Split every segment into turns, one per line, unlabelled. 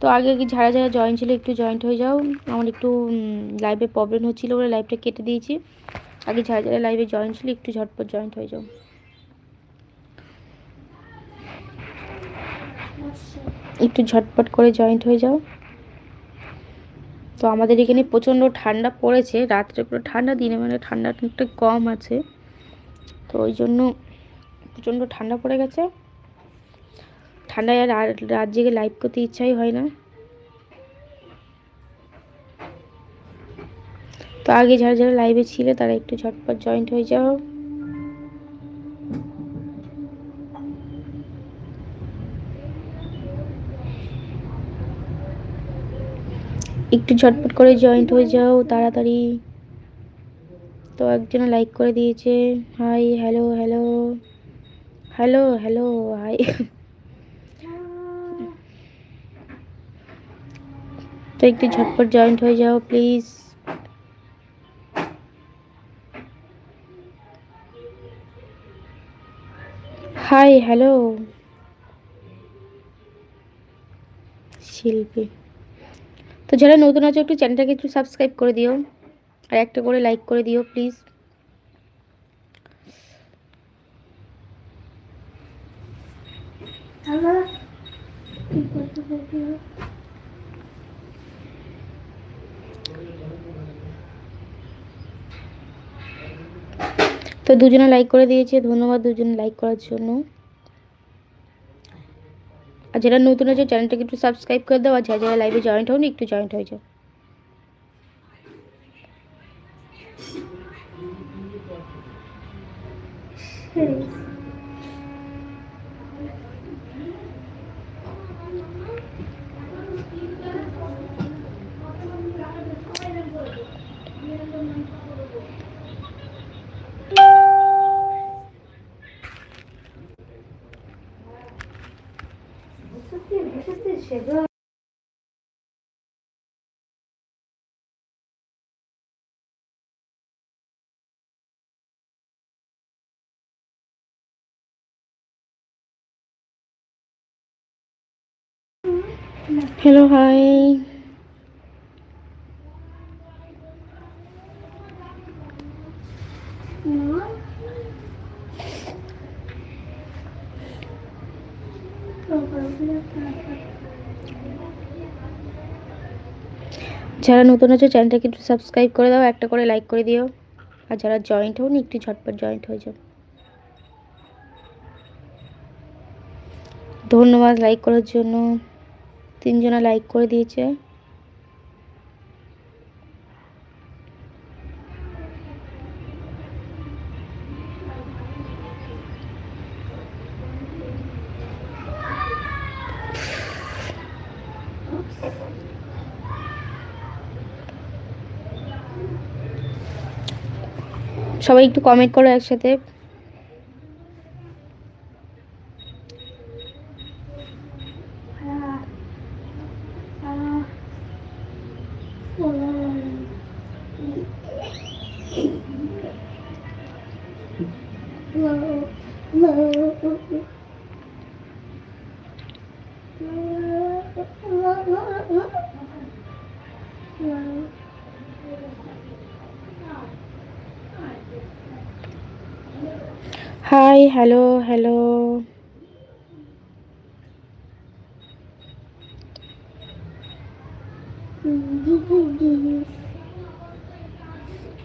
তো আগে আগে যারা যারা জয়েন ছিল, একটু জয়েন্ট হয়ে যাও। আমার একটু লাইভে প্রবলেম হচ্ছিল বলে লাইভটা কেটে দিয়েছি। আগে যারা যারা লাইভে জয়েন ছিল, একটু ঝটপট জয়েন্ট হয়ে যাও। একটু ঝটপট করে জয়েন্ট হয়ে যাও। তো আমাদের এখানে প্রচণ্ড ঠান্ডা পড়েছে, রাত্রে পুরো ঠান্ডা, দিনে মানে একটু কম আছে। তো ওই জন্য প্রচণ্ড ঠান্ডা পড়ে গেছে। ঠান্ডায় আর রাত জেগে লাইভ করতে ইচ্ছাই হয় না। তো আগে যারা যারা লাইভে ছিল তারা একটু ঝটপট জয়েন্ট হয়ে যাও। একটু ঝটপট করে জয়েন্ট হয়ে যাও তাড়াতাড়ি। তো একজন লাইক করে দিয়েছে hi hello hello hello hello hi তো একটু ঝটপট জয়েন্ট হয়ে যাও প্লিজ হাই হ্যালো শিল্পী। তো যারা নতুন আছো, একটু চ্যানেলটাকে একটু সাবস্ক্রাইব করে দিও, আর একটা করে লাইক করে দিও প্লিজ তো দুজনে লাইক করে দিয়েছে, ধন্যবাদ দুজনে লাইক করার জন্য। আর যারা নতুন আছে চ্যানেলটাকে একটু সাবস্ক্রাইব করে দাও, আর যারা যারা লাইভে জয়েন্ট হওনি, একটু জয়েন্ট হয়ে যাও। হ্যালো হাই যারা নতুন আছে চ্যানেলটাকে একটু সাবস্ক্রাইব করে দাও, একটা করে লাইক করে দিও। আর যারা জয়েন্ট হন একটু ঝটপট জয়েন্ট হয়ে যাও। ধন্যবাদ লাইক করার জন্য। তিনজনা লাইক করে দিয়েছে। সবাই একটু কমেন্ট করো একসাথে। Hi hello hello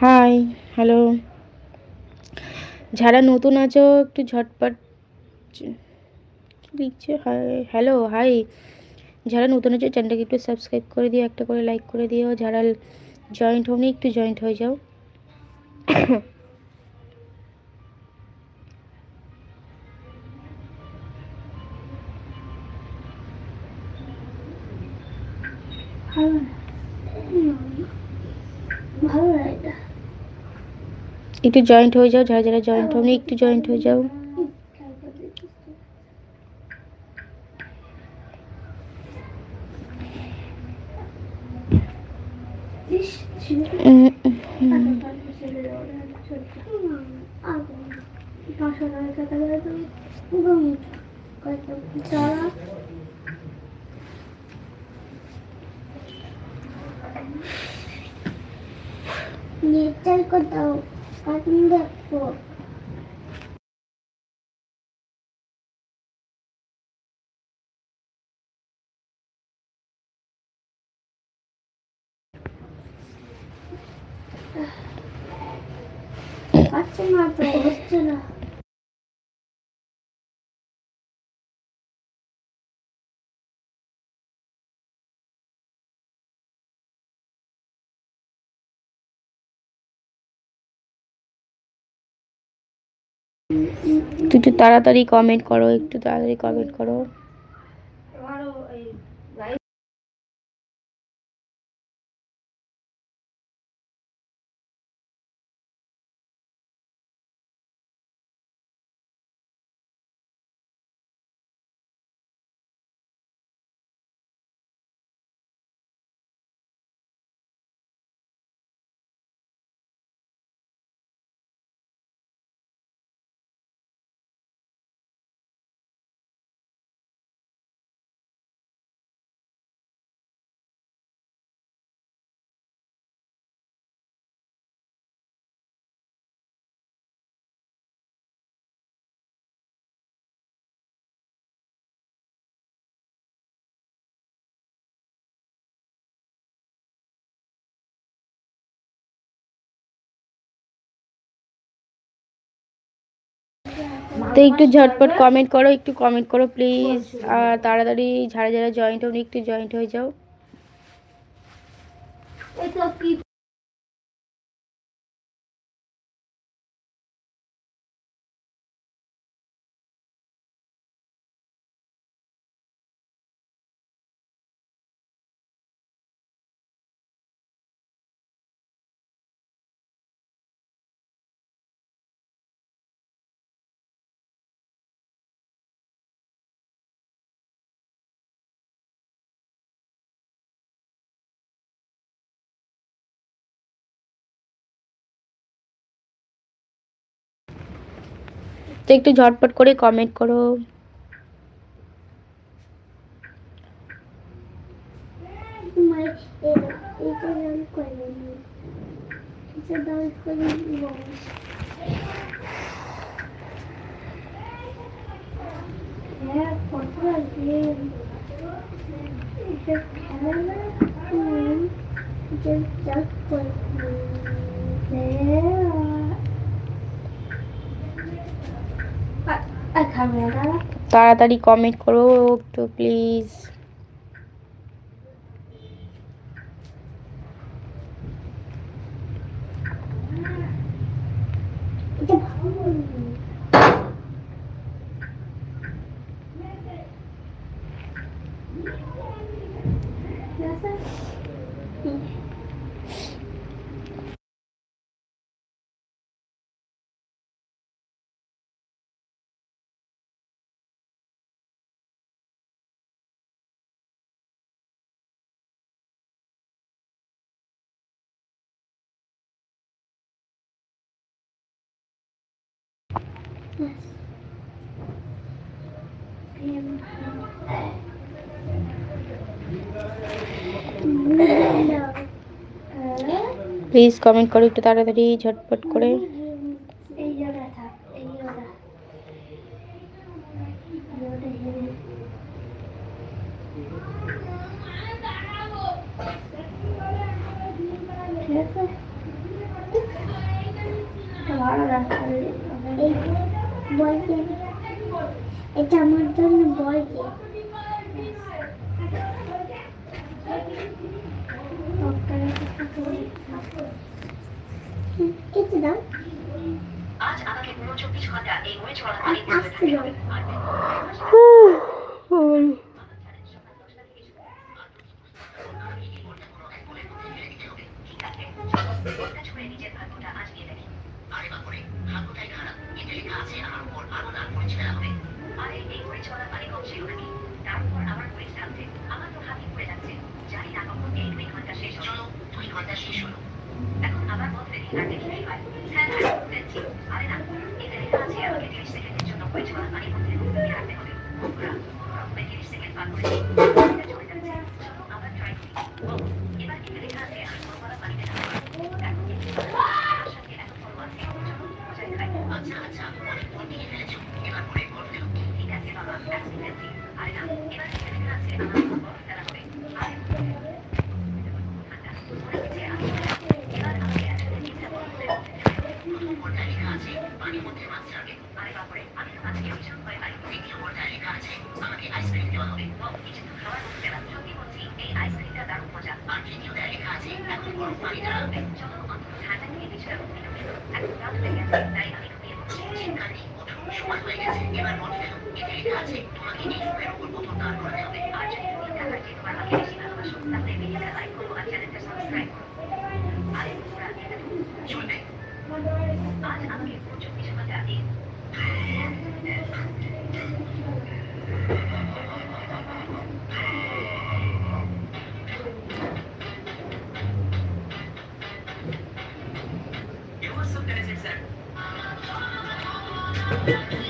hi hello যারা নতুন আছো, একটু ঝটপট লিখছে হাই হ্যালো হাই যারা নতুন আছো চ্যানেলটাকে একটু সাবস্ক্রাইব করে দিও, একটা করে লাইক করে দিও। যারা জয়েন্ট হওনি একটু জয়েন্ট হয়ে যাও। একটু জয়েন্ট হয়ে যাও, যারা যারা জয়েন্ট হবে একটু জয়েন্ট হয়ে যাও।
নিয়ে চাল করতে নেচার কোথাও কার্টুন দেখব আচ্ছা না তো হচ্ছে না
একটু একটু তাড়াতাড়ি কমেন্ট করো একটু তাড়াতাড়ি কমেন্ট করো। তো একটু ঝটপট কমেন্ট করো, একটু কমেন্ট করো প্লিজ আর তাড়াতাড়ি যারা যারা জয়েন্ট হোক, একটু জয়েন্ট হয়ে যাও। তো একটু ঝটপট করে কমেন্ট করো।
তোমার এটা ডাল করে নি এটা ডাল করে নিব হ্যাঁ কত আছে এটা খেলা না হুম, এটা চাপ করে আর খাবে না
তাড়াতাড়ি কমেন্ট করো একটু প্লিজ
এটা ভালো
প্লিজ কমেন্ট করো একটু তাড়াতাড়ি ঝটপট করে।
ঠিক আছে বলতে এটা আমার জন্য বলতে কিছু দাও
আজ আমাকে পুরো চব্বিশ ঘণ্টা এই বই ছড়া
আসতে দাও
হবে বইটা ছুঁড়ে নিজের ভাগ্যটা আজমিয়ে দেখি আরে করে লেখা আছে আমার উপর আর পরিচয় ফেলা হবে আরে এই বই ছড়া পানি কম ছিল নাকি তারপর আবার বই থাকছে আমার তো হাতে পড়ে যাচ্ছে জানি না। কখন এই দুই ঘণ্টা শেষ হলো দুই ঘণ্টা শেষ হলো এখন আমার পথ Thank you. Thank you.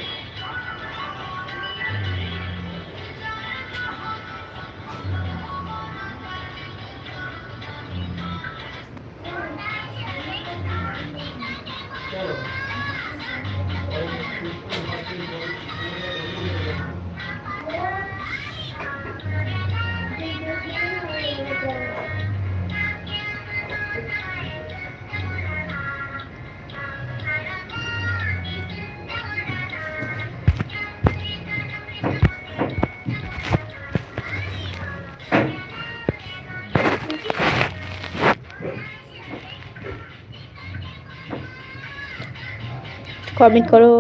Comment করো।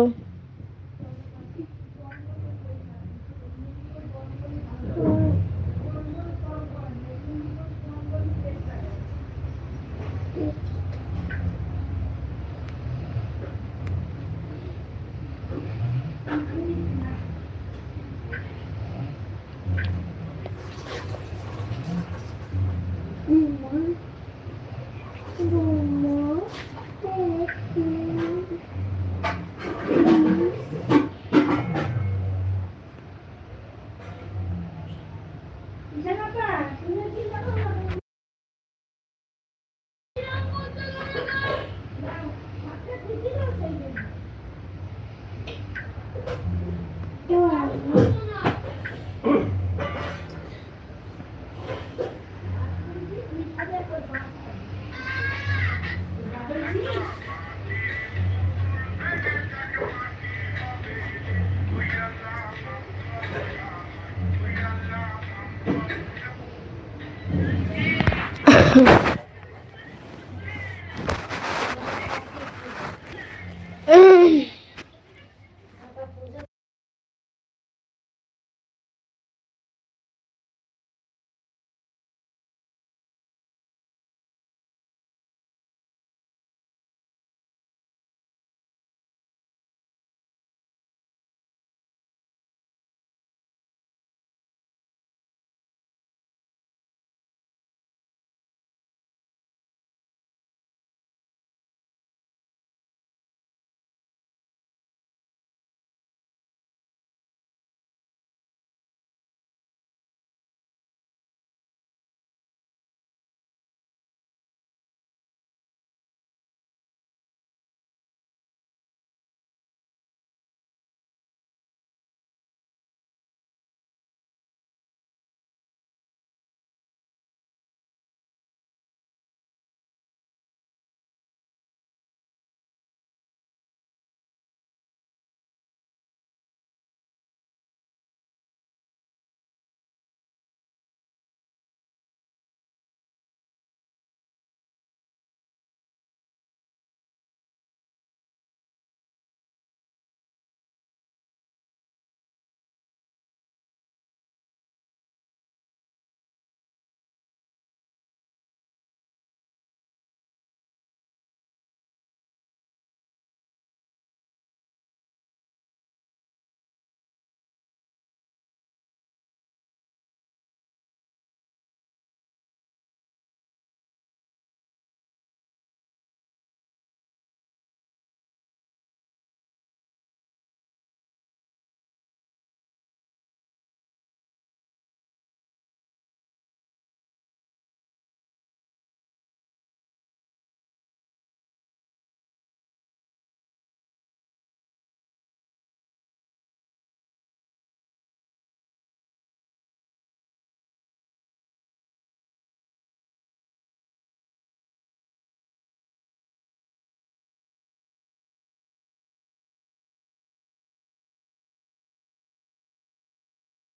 他在说
什么